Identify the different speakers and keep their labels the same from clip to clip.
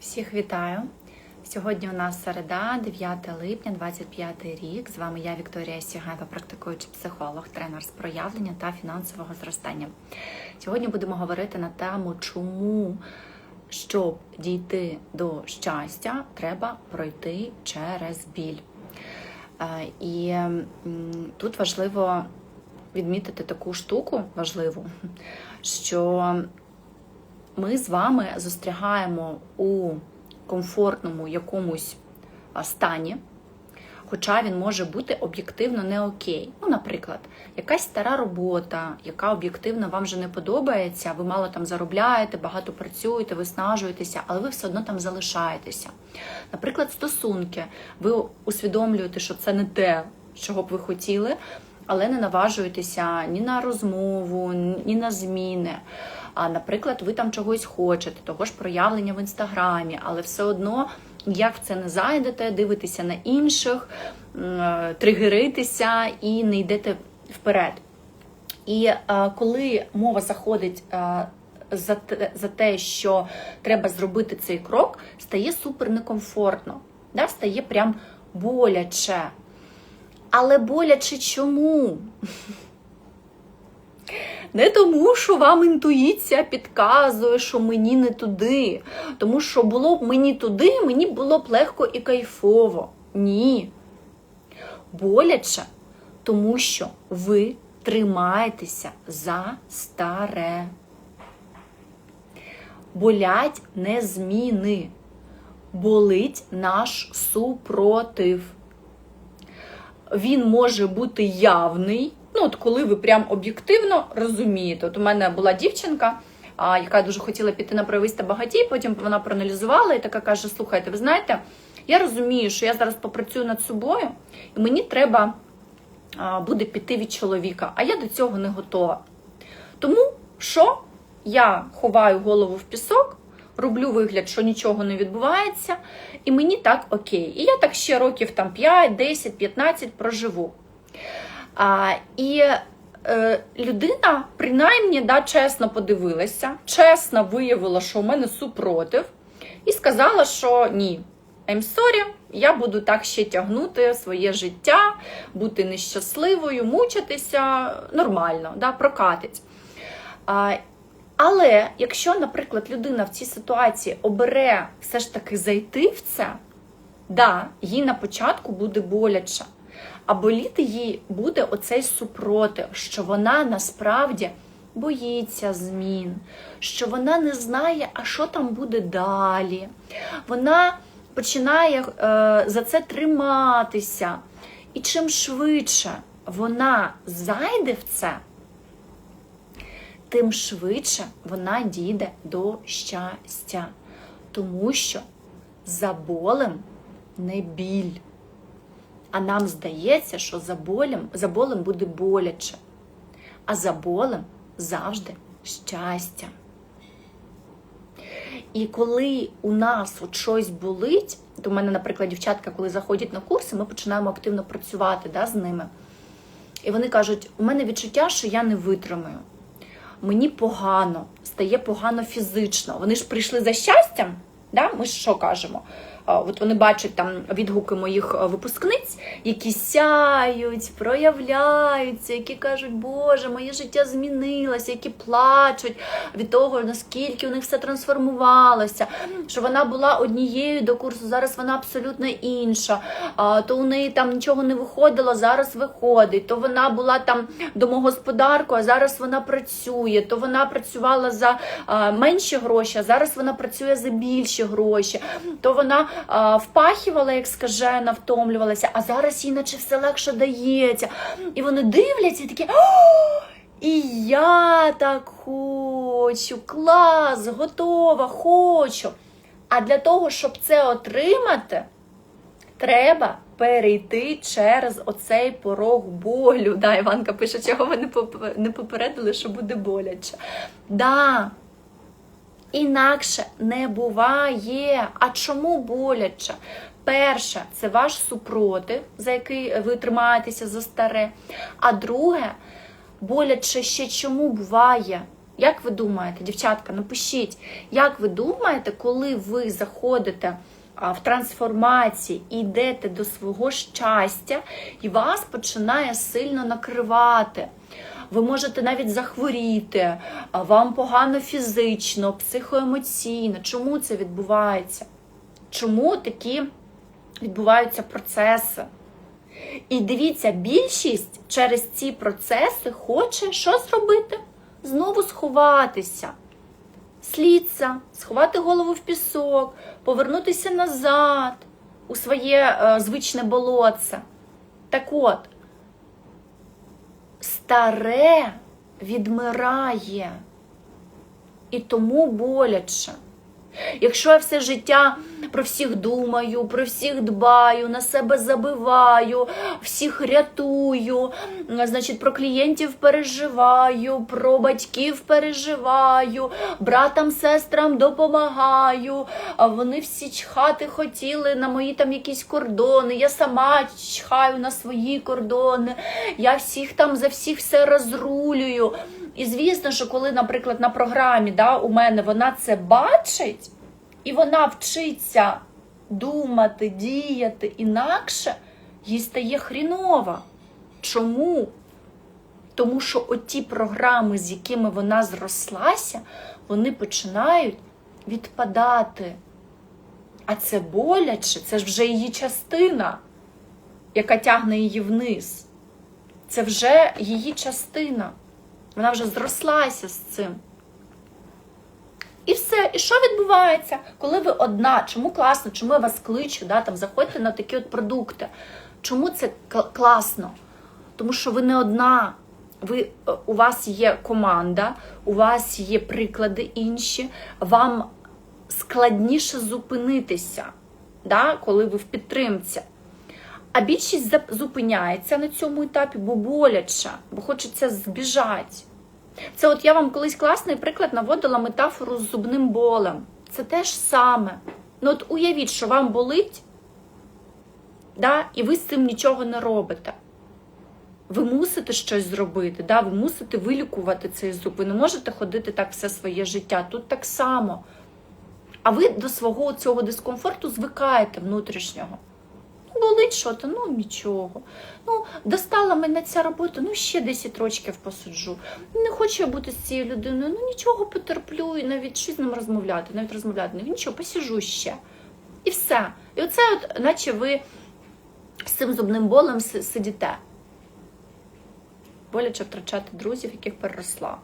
Speaker 1: Всіх вітаю! Сьогодні у нас середа, 9 липня, 25 рік. З вами я, Вікторія Сігева, практикуючий психолог, тренер з проявлення та фінансового зростання. Сьогодні будемо говорити на тему, чому, щоб дійти до щастя, треба пройти через біль. Е, І тут важливо відмітити таку штуку важливу, що ми з вами застрягаємо у комфортному якомусь стані, хоча він може бути об'єктивно не окей. Ну, наприклад, якась стара робота, яка об'єктивно вам вже не подобається, ви мало там заробляєте, багато працюєте, виснажуєтеся, але ви все одно там залишаєтеся. Наприклад, стосунки, ви усвідомлюєте, що це не те, чого б ви хотіли, але не наважуєтеся ні на розмову, ні на зміни. А, наприклад, ви там чогось хочете, того ж проявлення в інстаграмі, але все одно як в це не зайдете, дивитеся на інших, е, тригеритися і не йдете вперед. І е, коли мова заходить е, за, те, за те, що треба зробити цей крок, стає супер некомфортно, да? стає прям боляче. Але боляче чому? Не тому, що вам інтуїція підказує, що мені не туди. Тому що було б мені туди, мені було б легко і кайфово. Ні. Боляче, тому що ви тримаєтеся за старе. Болять не зміни. Болить наш супротив. Він може бути явний. Ну, от коли ви прям об'єктивно розумієте. От у мене була дівчинка, а, яка дуже хотіла піти на прависта багатій, потім вона проаналізувала і така каже: Слухайте, ви знаєте, я розумію, що я зараз попрацюю над собою, і мені треба буде піти від чоловіка, а я до цього не готова. Тому що я ховаю голову в пісок, роблю вигляд, що нічого не відбувається, і мені так окей. І я так ще років там 5, 10, 15 проживу. А, І е, людина, принаймні, да, чесно подивилася, чесно виявила, що у мене супротив, і сказала, що ні, I'm sorry, я буду так ще тягнути своє життя, бути нещасливою, мучитися нормально, да, прокатить. А, але якщо, наприклад, людина в цій ситуації обере все ж таки зайти в це, да, їй на початку буде боляче. А боліти їй буде оцей супротив, що вона насправді боїться змін, що вона не знає, а що там буде далі. Вона починає е, за це триматися. І чим швидше вона зайде в це, тим швидше вона дійде до щастя. Тому що за болем не біль. А нам здається, що за болем, за болем буде боляче, а за болем завжди щастя. І коли у нас от щось болить, то в мене, наприклад, дівчатка, коли заходять на курси, ми починаємо активно працювати да, з ними. І вони кажуть: у мене відчуття, що я не витримаю. Мені погано, стає погано фізично. Вони ж прийшли за щастям, да? ми ж що кажемо? От вони бачать там відгуки моїх випускниць, які сяють, проявляються, які кажуть, Боже, моє життя змінилося, які плачуть від того, наскільки у них все трансформувалося, що вона була однією до курсу, зараз вона абсолютно інша. То у неї там нічого не виходило, зараз виходить. То вона була там домогосподаркою, а зараз вона працює, то вона працювала за менші гроші, а зараз вона працює за більші гроші. То вона впахівала, як скажена, втомлювалася, а зараз їй наче все легше дається. І вони дивляться і такі. І я так хочу, клас, готова, хочу. А для того, щоб це отримати, треба перейти через оцей порог болю. Да, Іванка пише, чого ви не попередили, що буде боляче. Да, Інакше не буває. А чому боляче? Перше, це ваш супротив, за який ви тримаєтеся за старе. А друге, боляче ще чому буває? Як ви думаєте, дівчатка, напишіть, як ви думаєте, коли ви заходите в трансформації і йдете до свого щастя, і вас починає сильно накривати? Ви можете навіть захворіти, вам погано фізично, психоемоційно. Чому це відбувається? Чому такі відбуваються процеси? І дивіться, більшість через ці процеси хоче що зробити? Знову сховатися. Слідця, сховати голову в пісок, повернутися назад у своє е, звичне болотце. Так от, старе відмирає. І тому боляче. Якщо я все життя про всіх думаю, про всіх дбаю, на себе забиваю, всіх рятую, значить, про клієнтів переживаю, про батьків переживаю, братам, сестрам допомагаю, а вони всі чхати хотіли на мої там якісь кордони, я сама чхаю на свої кордони, я всіх там за всіх все розрулюю. І звісно, що коли, наприклад, на програмі да, у мене вона це бачить, і вона вчиться думати, діяти інакше, їй стає хрінова. Чому? Тому що оті програми, з якими вона зрослася, вони починають відпадати. А це боляче, це ж вже її частина, яка тягне її вниз. Це вже її частина. Вона вже зрослася з цим. І все. І що відбувається, коли ви одна? Чому класно? Чому я вас кличу? Да, там, Заходьте на такі от продукти. Чому це класно? Тому що ви не одна. Ви, е, У вас є команда, у вас є приклади інші, вам складніше зупинитися, да, коли ви в підтримці. А більшість зупиняється на цьому етапі, бо боляче, бо хочеться збіжати. Це от я вам колись класний приклад наводила метафору з зубним болем. Це те ж саме. Ну от уявіть, що вам болить, да, і ви з цим нічого не робите. Ви мусите щось зробити, да, ви мусите вилікувати цей зуб. Ви не можете ходити так все своє життя. Тут так само. А ви до свого цього дискомфорту звикаєте внутрішнього болить що то, ну нічого. Ну, достала мене ця робота, ну ще 10 років посиджу. Не хочу я бути з цією людиною, ну нічого потерплю, і навіть щось з ним розмовляти, навіть розмовляти, ну нічого, посіжу ще. І все. І оце, от, наче ви з цим зубним болем сидіте. Боляче втрачати друзів, яких переросла.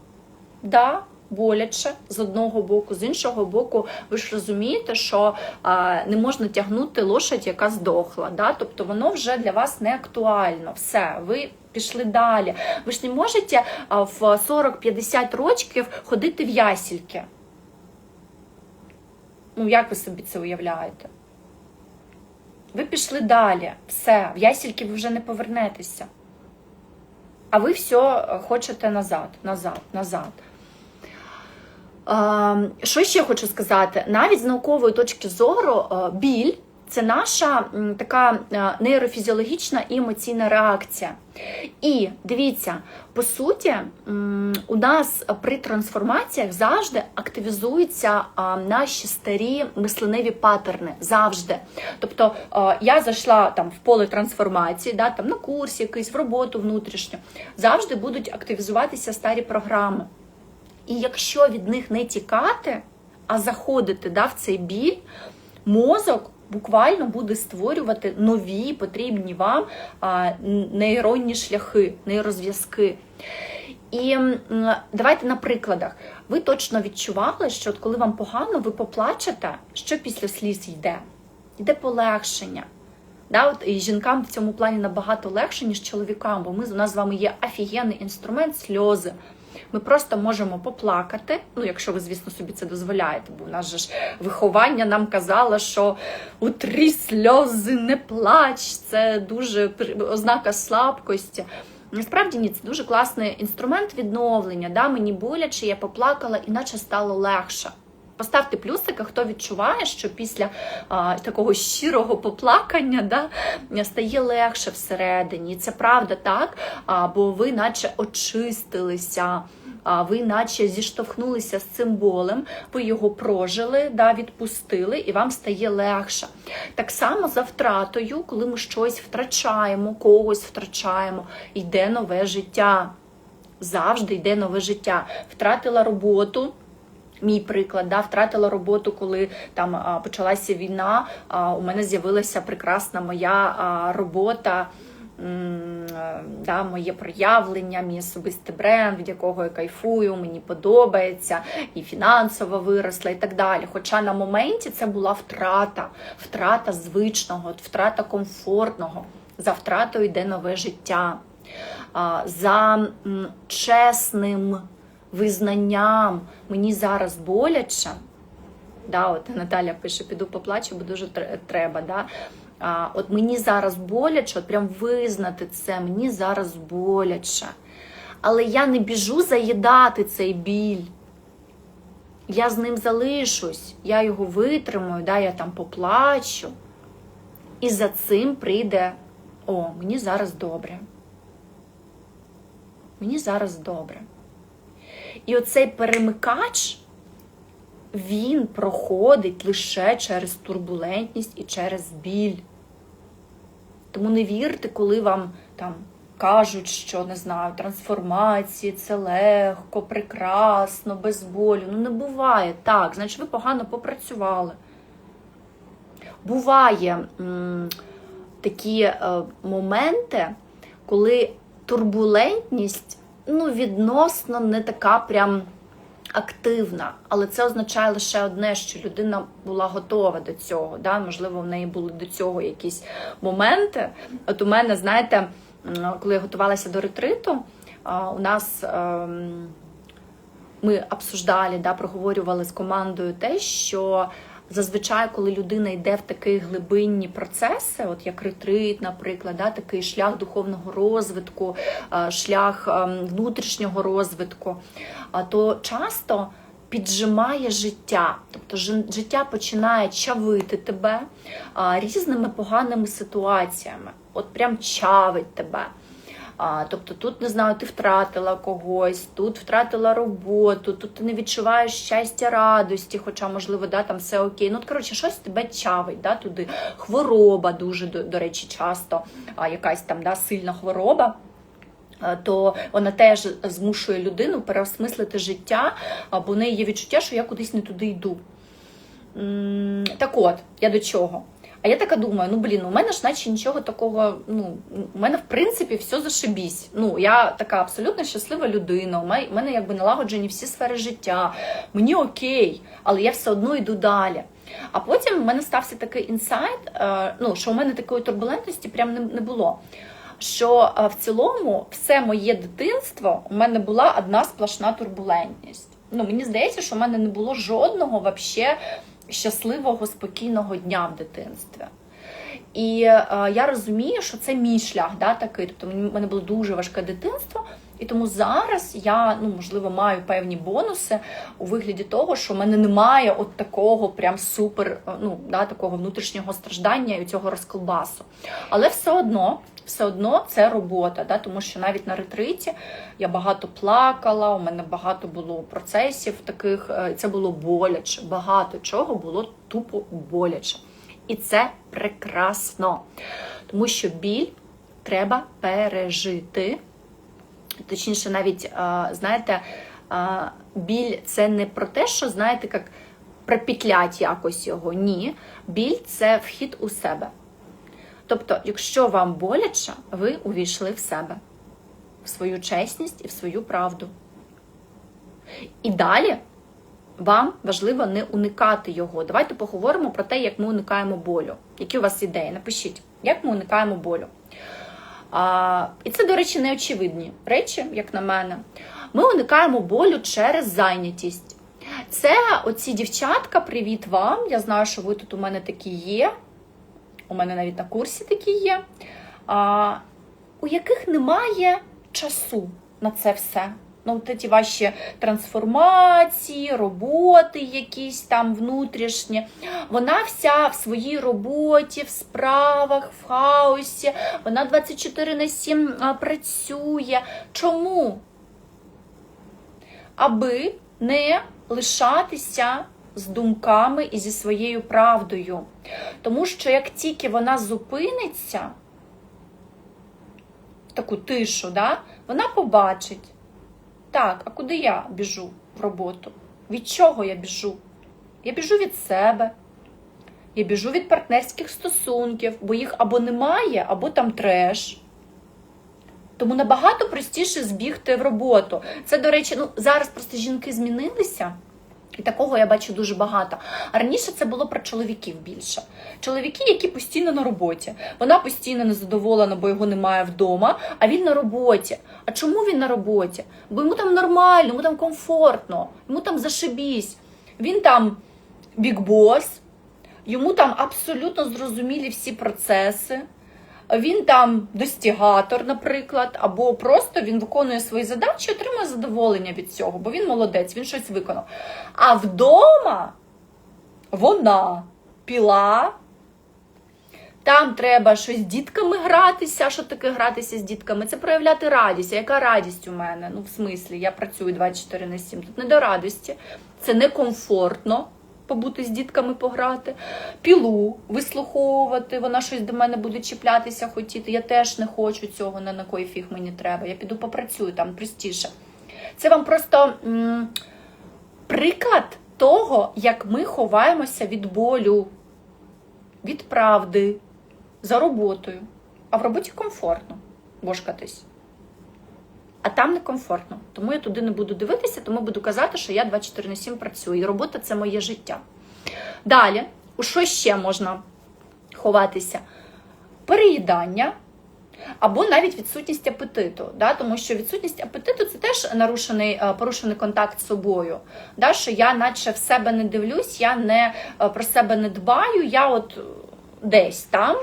Speaker 1: Да, боляче з одного боку, з іншого боку, ви ж розумієте, що а, не можна тягнути лошадь, яка здохла. Да? Тобто воно вже для вас не актуально. Все, ви пішли далі. Ви ж не можете в 40-50 років ходити в ясільки. Ну, як ви собі це уявляєте? Ви пішли далі, все, в ясільки ви вже не повернетеся. А ви все хочете назад, назад, назад. Що ще хочу сказати? Навіть з наукової точки зору біль це наша така нейрофізіологічна і емоційна реакція. І дивіться, по суті, у нас при трансформаціях завжди активізуються наші старі мисленеві паттерни. Завжди. Тобто я зайшла там в поле трансформації, да, там на курс якийсь, в роботу внутрішню, завжди будуть активізуватися старі програми. І якщо від них не тікати, а заходити да, в цей біль, мозок буквально буде створювати нові потрібні вам нейронні шляхи, нейрозв'язки. І давайте на прикладах. Ви точно відчували, що от коли вам погано, ви поплачете, що після сліз йде? Йде полегшення. Да, от, І жінкам в цьому плані набагато легше, ніж чоловікам, бо ми у нас з вами є офігенний інструмент сльози. Ми просто можемо поплакати, ну якщо ви, звісно, собі це дозволяєте, бо в нас же ж виховання нам казало, що утрі сльози не плач, це дуже ознака слабкості. Насправді ні, це дуже класний інструмент відновлення. Да? Мені боляче, я поплакала, іначе стало легше. Поставте плюсики, хто відчуває, що після а, такого щирого поплакання да, стає легше всередині. Це правда так, а, бо ви наче очистилися, а, ви наче зіштовхнулися з цим болем, ви його прожили, да, відпустили, і вам стає легше. Так само за втратою, коли ми щось втрачаємо, когось втрачаємо, йде нове життя. Завжди йде нове життя. Втратила роботу. Мій приклад, да, втратила роботу, коли там почалася війна. У мене з'явилася прекрасна моя робота, да, моє проявлення, мій особистий бренд, від якого я кайфую, мені подобається, і фінансово виросла, і так далі. Хоча на моменті це була втрата, втрата звичного, втрата комфортного. За втратою йде нове життя. За чесним визнанням мені зараз боляче. Да, от Наталя пише, піду поплачу, бо дуже треба. Да? А, от мені зараз боляче, от прям визнати це, мені зараз боляче. Але я не біжу заїдати цей біль. Я з ним залишусь, я його витримаю, да, я там поплачу. І за цим прийде: о, мені зараз добре. Мені зараз добре. І оцей перемикач, він проходить лише через турбулентність і через біль. Тому не вірте, коли вам там кажуть, що не знаю, трансформації це легко, прекрасно, без болю. Ну не буває так, значить, ви погано попрацювали. Буває м, такі е, моменти, коли турбулентність ну, відносно не така прям активна. Але це означає лише одне, що людина була готова до цього. Да? Можливо, в неї були до цього якісь моменти. От у мене, знаєте, коли я готувалася до ретриту, у нас. ем, ми обсуждали, да, проговорювали з командою те, що зазвичай, коли людина йде в такі глибинні процеси, от як ретрит, наприклад, да, такий шлях духовного розвитку, е, шлях ем, внутрішнього розвитку, то часто піджимає життя, тобто жи- життя починає чавити тебе а, різними поганими ситуаціями, от прям чавить тебе. А, тобто тут не знаю, ти втратила когось, тут втратила роботу, тут ти не відчуваєш щастя, радості, хоча, можливо, да, там все окей. Ну, от, коротше, щось тебе чавить да, туди. Хвороба дуже, до, до речі, часто, а, якась там да, сильна хвороба. То вона теж змушує людину переосмислити життя, а, бо в неї є відчуття, що я кудись не туди йду. Так от, я до чого? А я така думаю, ну блін, у мене ж наче нічого такого. Ну, у мене в принципі все зашибісь. Ну, я така абсолютно щаслива людина. У мене, якби налагоджені всі сфери життя. Мені окей, але я все одно йду далі. А потім в мене стався такий інсайт, е, ну, що у мене такої турбулентності прям не, було. Що е, в цілому все моє дитинство у мене була одна сплошна турбулентність. Ну, мені здається, що в мене не було жодного вообще щасливого, спокійного дня в дитинстві. І е, я розумію, що це мій шлях, да, такий. Тобто в мене було дуже важке дитинство, і тому зараз я, ну, можливо, маю певні бонуси у вигляді того, що в мене немає от такого прям супер, е, ну, да, такого внутрішнього страждання і цього розколбасу. Але все одно. Все одно це робота, да, тому що навіть на ретриті я багато плакала, у мене багато було процесів таких, е, це було боляче, багато чого було тупо боляче. І це прекрасно, тому що біль треба пережити. Точніше, навіть, знаєте, біль це не про те, що, знаєте, як припітлять якось його. Ні. Біль це вхід у себе. Тобто, якщо вам боляче, ви увійшли в себе, в свою чесність і в свою правду. І далі вам важливо не уникати його. Давайте поговоримо про те, як ми уникаємо болю. Які у вас ідеї? Напишіть, як ми уникаємо болю. А, і це, до речі, неочевидні речі, як на мене. Ми уникаємо болю через зайнятість. Це оці дівчатка, привіт вам. Я знаю, що ви тут у мене такі є. У мене навіть на курсі такі є, а, у яких немає часу на це все. Ну, от ці ваші трансформації, роботи якісь там внутрішні. Вона вся в своїй роботі, в справах, в хаосі. Вона 24 на 7 працює. Чому? аби не лишатися з думками і зі своєю правдою. Тому що як тільки вона зупиниться, таку тишу, да, вона побачить, так, а куди я біжу в роботу? Від чого я біжу? Я біжу від себе. Я біжу від партнерських стосунків, бо їх або немає, або там треш. Тому набагато простіше збігти в роботу. Це, до речі, ну зараз просто жінки змінилися. І такого я бачу дуже багато. А раніше це було про чоловіків більше. Чоловіки, які постійно на роботі. Вона постійно незадоволена, бо його немає вдома, а він на роботі. А чому він на роботі? Бо йому там нормально, йому там комфортно, йому там зашибісь. Він там бікбос, йому там абсолютно зрозумілі всі процеси. Він там достігатор, наприклад, або просто він виконує свої задачі отримує задоволення від цього, бо він молодець, він щось виконав. А вдома вона піла. Там треба щось з дітками гратися. Що таке гратися з дітками? Це проявляти радість. А яка радість у мене? Ну, в смислі, я працюю 24 на 7. Тут не до радості. Це некомфортно побути з дітками пограти. Пілу вислуховувати, вона щось до мене буде чіплятися, хотіти. Я теж не хочу цього, на, на кой фіг мені треба. Я піду попрацюю там простіше. Це вам просто м- приклад того, як ми ховаємося від болю, від правди, за роботою. А в роботі комфортно бошкатись. А там некомфортно. Тому я туди не буду дивитися, тому буду казати, що я 24 на 7 працюю. І робота це моє життя. Далі, у що ще можна ховатися? Переїдання. Або навіть відсутність апетиту, да? тому що відсутність апетиту це теж нарушений, е, порушений контакт з собою. Да? Що я наче в себе не дивлюсь, я не е, про себе не дбаю, я от десь там,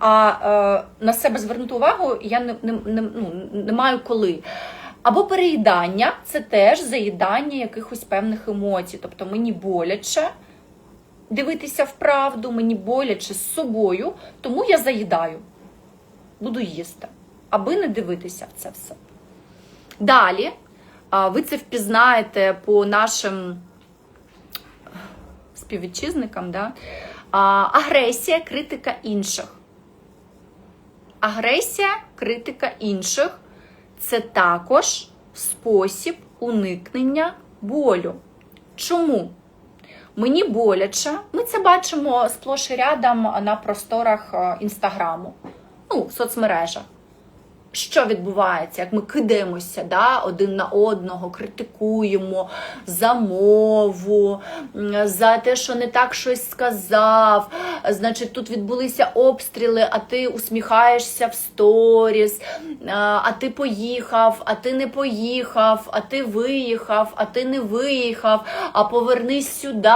Speaker 1: а е, на себе звернути увагу я не, не, не, ну, не маю коли. Або переїдання це теж заїдання якихось певних емоцій. Тобто мені боляче дивитися в правду, мені боляче з собою, тому я заїдаю буду їсти, аби не дивитися в це все. Далі, ви це впізнаєте по нашим співвітчизникам, да? агресія, критика інших. Агресія, критика інших це також спосіб уникнення болю. Чому? Мені боляче, ми це бачимо сплош і рядом на просторах е, інстаграму ну, в соцмережах. Що відбувається, як ми кидаємося да, один на одного, критикуємо за мову, за те, що не так щось сказав. Значить, тут відбулися обстріли, а ти усміхаєшся в сторіс, а, ти поїхав, а ти не поїхав, а ти виїхав, а ти не виїхав, а повернись сюди,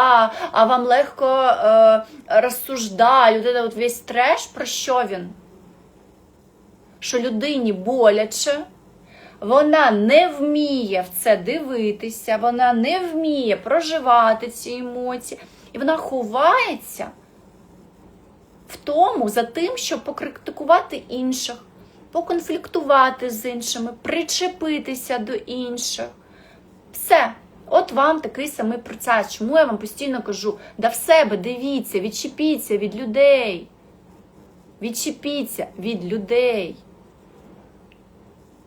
Speaker 1: а вам легко е, розсуждать. От, от весь треш, про що він? Що людині боляче, вона не вміє в це дивитися, вона не вміє проживати ці емоції, і вона ховається в тому за тим, щоб покритикувати інших, поконфліктувати з іншими, причепитися до інших. Все. От вам такий самий процес. Чому я вам постійно кажу, да в себе дивіться, відчепіться від людей. Відчепіться від людей.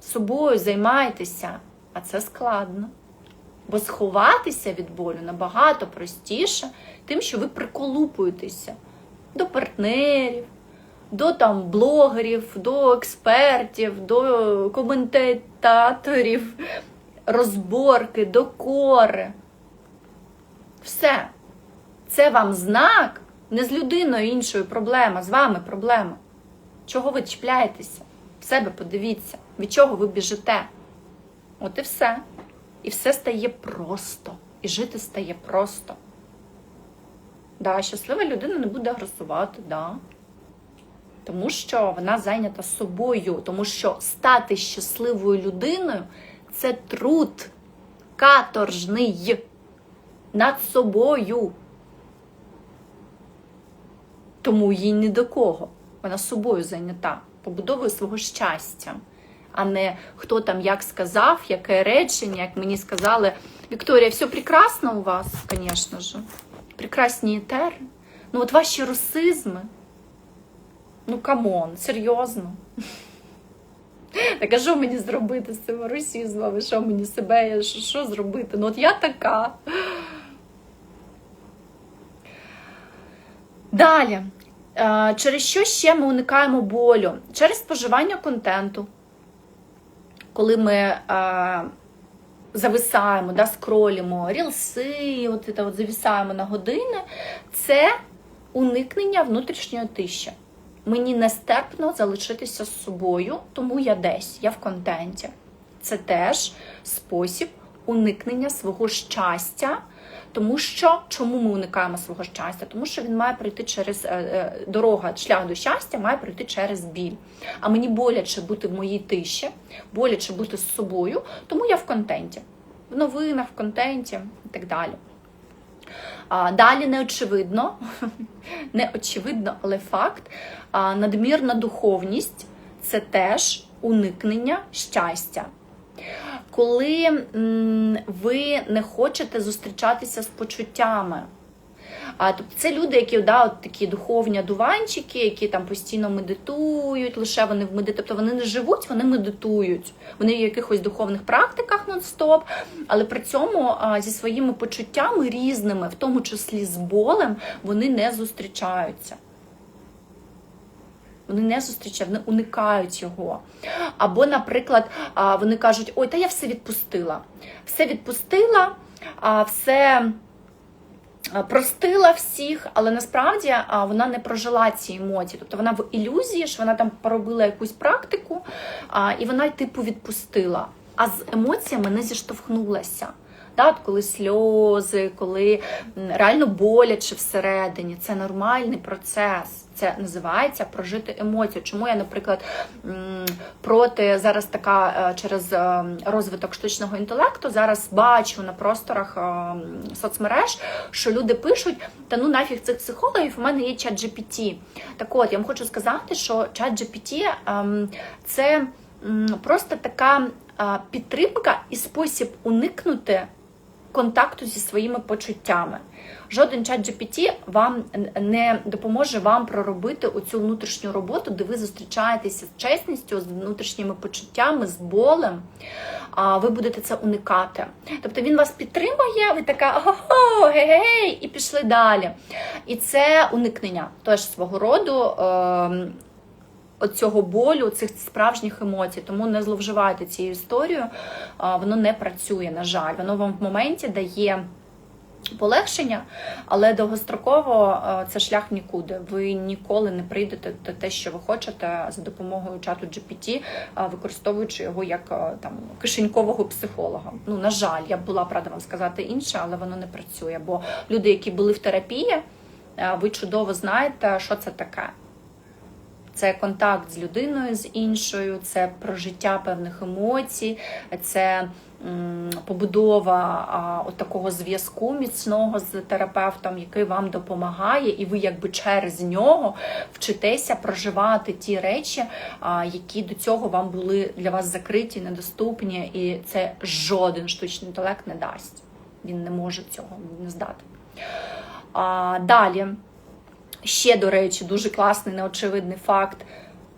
Speaker 1: Собою займайтеся, а це складно. Бо сховатися від болю набагато простіше, тим, що ви приколупуєтеся до партнерів, до там блогерів, до експертів, до коментаторів, розборки, докори. Все. Це вам знак не з людиною іншою проблема, з вами проблема. Чого ви чіпляєтеся? В себе подивіться, від чого ви біжите. От і все. І все стає просто. І жити стає просто. Да, щаслива людина не буде агресувати, да. Тому що вона зайнята собою. Тому що стати щасливою людиною це труд каторжний над собою. Тому їй ні до кого. Вона собою зайнята, побудовою свого щастя, а не хто там як сказав, яке речення, як мені сказали Виктория, все прекрасно у вас, конечно же. Прекрасні етери. Ну от ваші русизми. Ну камон, серйозно. Так а що мені зробити з цими русізмами? Що мені себе, що, що зробити? Ну от я така. Далі. Через що ще ми уникаємо болю? Через споживання контенту. Коли ми е, зависаємо, да, скролімо рілси, от, це от зависаємо на години, це уникнення внутрішньої тиші. Мені нестерпно залишитися з собою, тому я десь, я в контенті. Це теж спосіб уникнення свого щастя. Тому що чому ми уникаємо свого щастя? Тому що він має пройти через е, е, дорога, шлях до щастя має пройти через біль. А мені боляче бути в моїй тиші, боляче бути з собою, тому я в контенті, в новинах, в контенті і так далі. Далі неочевидно, неочевидно, але факт. Надмірна духовність це теж уникнення щастя. Коли ви не хочете зустрічатися з почуттями. А, тобто це люди, які да, от такі духовні одуванчики, які там постійно медитують, лише вони в медит... Тобто вони не живуть, вони медитують. Вони в якихось духовних практиках нон-стоп, але при цьому а, зі своїми почуттями різними, в тому числі з болем, вони не зустрічаються. Вони не зустрічають, вони уникають його. Або, наприклад, вони кажуть: ой, та я все відпустила. Все відпустила, все простила всіх, але насправді вона не прожила ці емоції. Тобто вона в ілюзії, що вона там поробила якусь практику, і вона, типу, відпустила. А з емоціями не зіштовхнулася. Да, коли сльози, коли реально боляче всередині, це нормальний процес. Це називається прожити емоцію. Чому я, наприклад, проти зараз така е, через е, розвиток штучного інтелекту зараз бачу на просторах е, соцмереж, що люди пишуть: та ну нафіг цих психологів, у мене є чат GPT. Так от я вам хочу сказати, що чат GPT ем, це просто така підтримка і спосіб уникнути контакту зі своїми почуттями. Жоден чат GPT вам не допоможе вам проробити оцю внутрішню роботу, де ви зустрічаєтеся з чесністю, з внутрішніми почуттями, з болем. А ви будете це уникати. Тобто він вас підтримує, ви така ого, гей-гей, і пішли далі. І це уникнення теж свого роду. Оцього болю, цих справжніх емоцій, тому не зловживайте цією історією, воно не працює, на жаль. Воно вам в моменті дає полегшення, але довгостроково це шлях нікуди. Ви ніколи не прийдете до те, що ви хочете за допомогою чату GPT, використовуючи його як там кишенькового психолога. Ну, на жаль, я була б рада вам сказати інше, але воно не працює. Бо люди, які були в терапії, ви чудово знаєте, що це таке. Це контакт з людиною з іншою, це прожиття певних емоцій, це побудова от такого зв'язку міцного з терапевтом, який вам допомагає, і ви якби через нього вчитеся проживати ті речі, які до цього вам були для вас закриті, недоступні, і це жоден штучний інтелект не дасть. Він не може цього не здати. А, Далі. Ще, до речі, дуже класний неочевидний факт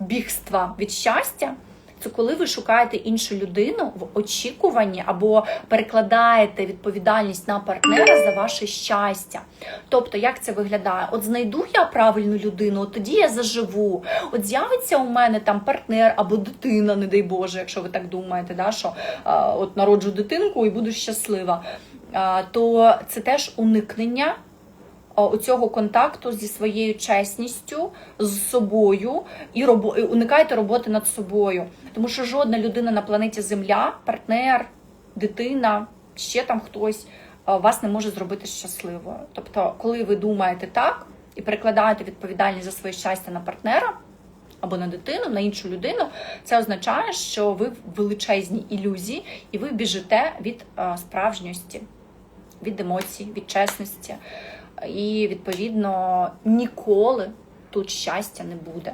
Speaker 1: бігства від щастя. Це коли ви шукаєте іншу людину в очікуванні або перекладаєте відповідальність на партнера за ваше щастя. Тобто, як це виглядає? От знайду я правильну людину, от тоді я заживу. От з'явиться у мене там партнер або дитина, не дай Боже, якщо ви так думаєте, да, що от народжу дитинку і буду щаслива. То це теж уникнення оцього контакту зі своєю чесністю, з собою і робо... і уникайте роботи над собою. Тому що жодна людина на планеті Земля, партнер, дитина, ще там хтось вас не може зробити щасливою. Тобто, коли ви думаєте так і перекладаєте відповідальність за своє щастя на партнера. Або на дитину, на іншу людину, це означає, що ви в величезній ілюзії, і ви біжите від справжньості, від емоцій, від чесності і, відповідно, ніколи тут щастя не буде.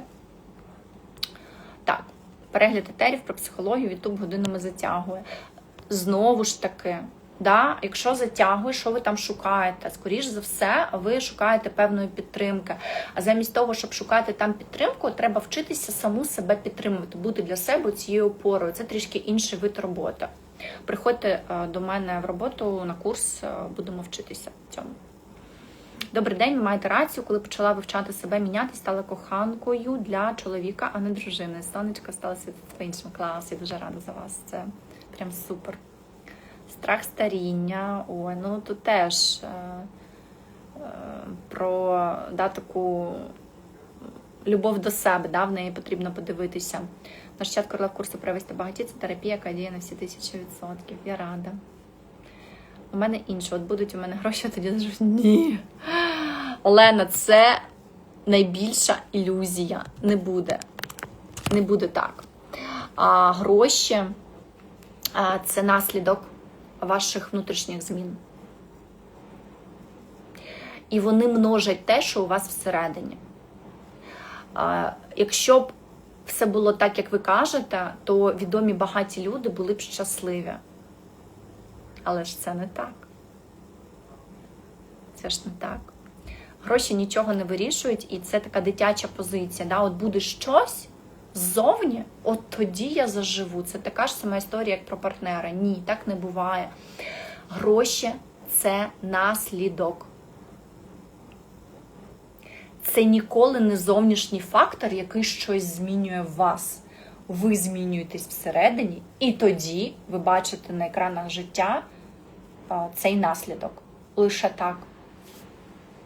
Speaker 1: Так, перегляд етерів про психологію YouTube годинами затягує. Знову ж таки, Да? Якщо затягує, що ви там шукаєте? Скоріш за все, ви шукаєте певної підтримки. А замість того, щоб шукати там підтримку, треба вчитися саму себе підтримувати, бути для себе цією опорою. Це трішки інший вид роботи. Приходьте е, до мене в роботу на курс, е, будемо вчитися цьому. Добрий день, ви маєте рацію, коли почала вивчати себе, міняти, стала коханкою для чоловіка, а не дружини. Сонечко стала в іншому класі. Дуже рада за вас. Це прям супер. Страх старіння. Ой, ну тут теж е, е, про да, таку любов до себе, да, в неї потрібно подивитися. Наш чат королев курсу провести багаті це терапія, яка діє на всі тисячі відсотків. Я рада. У мене інше. От будуть у мене гроші, а тоді зажу. Ні. Олена, це найбільша ілюзія. Не буде. Не буде так. А гроші а, це наслідок ваших внутрішніх змін. І вони множать те, що у вас всередині. А, Якщо б все було так, як ви кажете, то відомі багаті люди були б щасливі. Але ж це не так. Це ж не так. Гроші нічого не вирішують, і це така дитяча позиція. Да? От буде щось ззовні, от тоді я заживу. Це така ж сама історія, як про партнера. Ні, так не буває. Гроші це наслідок. Це ніколи не зовнішній фактор, який щось змінює в вас. Ви змінюєтесь всередині, і тоді ви бачите на екранах життя цей наслідок. Лише так.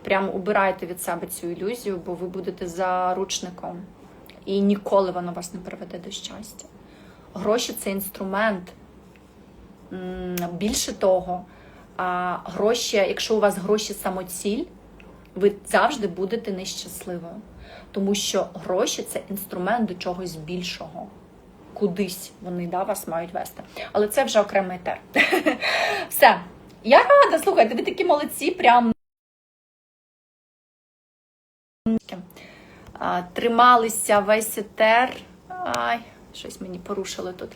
Speaker 1: Прямо убирайте від себе цю ілюзію, бо ви будете заручником. І ніколи воно вас не приведе до щастя. Гроші це інструмент. Більше того, гроші, якщо у вас гроші самоціль, ви завжди будете нещасливою. Тому що гроші це інструмент до чогось більшого. Кудись вони да, вас мають вести. Але це вже окремий етер. Все. Я рада, слухайте, ви такі молодці, прям трималися весь етер. Ай, щось мені порушили тут.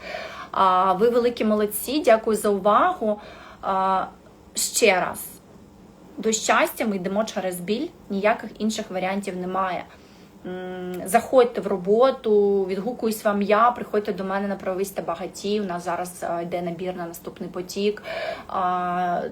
Speaker 1: А, ви великі молодці, дякую за увагу. А, ще раз. До щастя ми йдемо через біль, ніяких інших варіантів немає. Заходьте в роботу, відгукуюсь вам я, приходьте до мене на правовисте багаті. У нас зараз йде набір на наступний потік.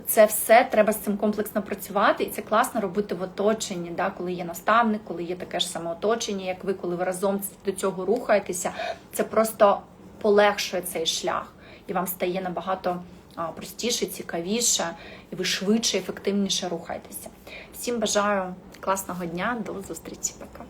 Speaker 1: Це все треба з цим комплексно працювати, і це класно робити в оточенні, да, коли є наставник, коли є таке ж саме оточення, як ви, коли ви разом до цього рухаєтеся. Це просто полегшує цей шлях, і вам стає набагато простіше, цікавіше, і ви швидше, ефективніше рухаєтеся. Всім бажаю класного дня, до зустрічі. Пока.